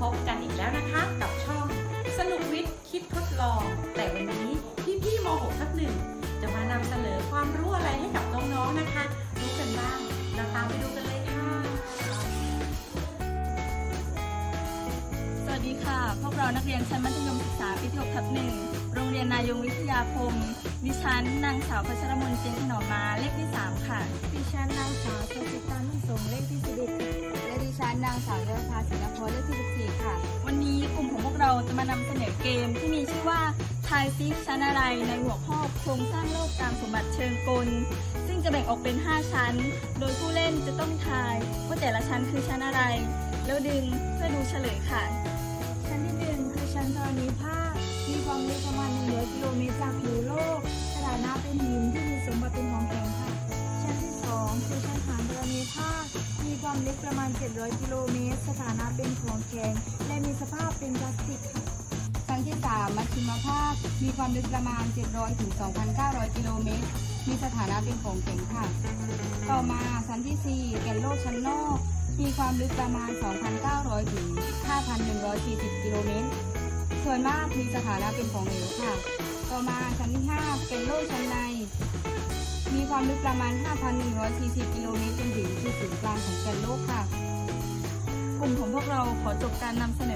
พบกันอีกแล้วนะคะ กับช่อง สนุกวิทย์คิดทดลอง แต่วันนี้พี่พี่ม .6 ทับหนึ่งจะมานำเสนอความรู้อะไรให้กับน้องๆนนะคะ รู้กันบ้างเราตามไปดูกันเลยค่ะ สวัสดีค่ะ พวกเรานักเรียนชั้นมัธยมศึกษาปีที่6ทับหนึ่งโรงเรียนนายงวิทยาคมดิฉันนางสาวพัชรมนเจนถนอมมาเลขที่ 3 ค่ะดิฉันนางสาวชนติตานุ่งสงเลขที่11 นางสาวเยาวภาศิลปพลเลขที่14ค่ะ วันนี้กลุ่มของพวกเราจะมานำเสนอเกมที่มีชื่อว่าทายซิชั้นอะไรในหัวข้อโครงสร้างโลกตามสมบัติเชิงกล ซึ่งจะแบ่งออกเป็น 5 ชั้น โดยผู้เล่นจะต้องทายว่าแต่ละชั้นคือชั้นอะไร แล้วดึงเพื่อดูเฉลยค่ะ ชั้นที่หนึ่ง ความลึกประมาณ 700 กิโลเมตร สถานะเป็นของแข็งและมีสภาพเป็นพลาสติกค่ะชั้นที่ 3 มัชชิมภาค มีความลึกประมาณ 700 ถึง 2,900 กิโลเมตร มีสถานะเป็นของแข็งค่ะ ต่อมาชั้นที่4แก่นโลกชั้นนอก มีความลึกประมาณ 2,900 ถึง 5,140 กิโลเมตร ส่วนมากมีสถานะเป็นของเหลวค่ะ ต่อมาชั้นที่ 5 ความลึกประมาณ 5,140 กิโลเมตรจนถึงจุดศูนย์กลางของแกนโลกค่ะ กลุ่มของพวกเราขอจบการนำเสนอ